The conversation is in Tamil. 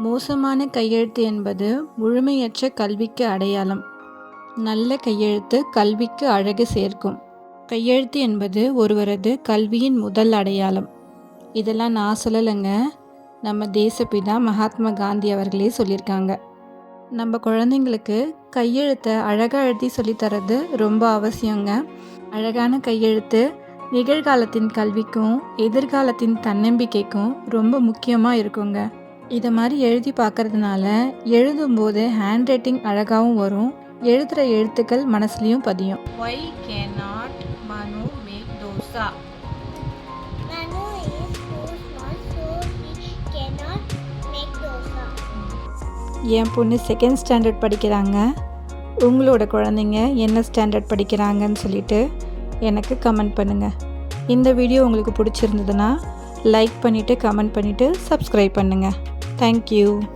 மோசமான கையெழுத்து என்பது முழுமையற்ற கல்விக்கு அடையாளம். நல்ல கையெழுத்து கல்விக்கு அழகு சேர்க்கும். கையெழுத்து என்பது ஒருவரது கல்வியின் முதல் அடையாளம். இதெல்லாம் நான் சொல்லலைங்க. நம்ம தேசப்பிதா மகாத்மா காந்தி அவர்களே சொல்லியிருக்காங்க. நம்ம குழந்தைங்களுக்கு கையெழுத்தை அழகாக எழுதி சொல்லித்தரது ரொம்ப அவசியங்க. அழகான கையெழுத்து நிகழ்காலத்தின் கல்விக்கும் எதிர்காலத்தின் தன்னம்பிக்கைக்கும் ரொம்ப முக்கியமாக இருக்குங்க. இதை மாதிரி எழுதி பார்க்கறதுனால எழுதும்போது ஹேண்ட் ரைட்டிங் அழகாகவும் வரும். எழுதுகிற எழுத்துக்கள் மனசுலையும் பதியும். Why cannot Manu make dosa Manu is too small, so he cannot make dosa. என் பொண்ணு செகண்ட் ஸ்டாண்டர்ட் படிக்கிறாங்க. உங்களோட குழந்தைங்க என்ன ஸ்டாண்டர்ட் படிக்கிறாங்கன்னு சொல்லிட்டு எனக்கு கமெண்ட் பண்ணுங்கள் இந்த வீடியோ உங்களுக்கு பிடிச்சிருந்ததுன்னா லைக் பண்ணிவிட்டு கமெண்ட் பண்ணிவிட்டு சப்ஸ்கிரைப் பண்ணுங்கள் Thank you.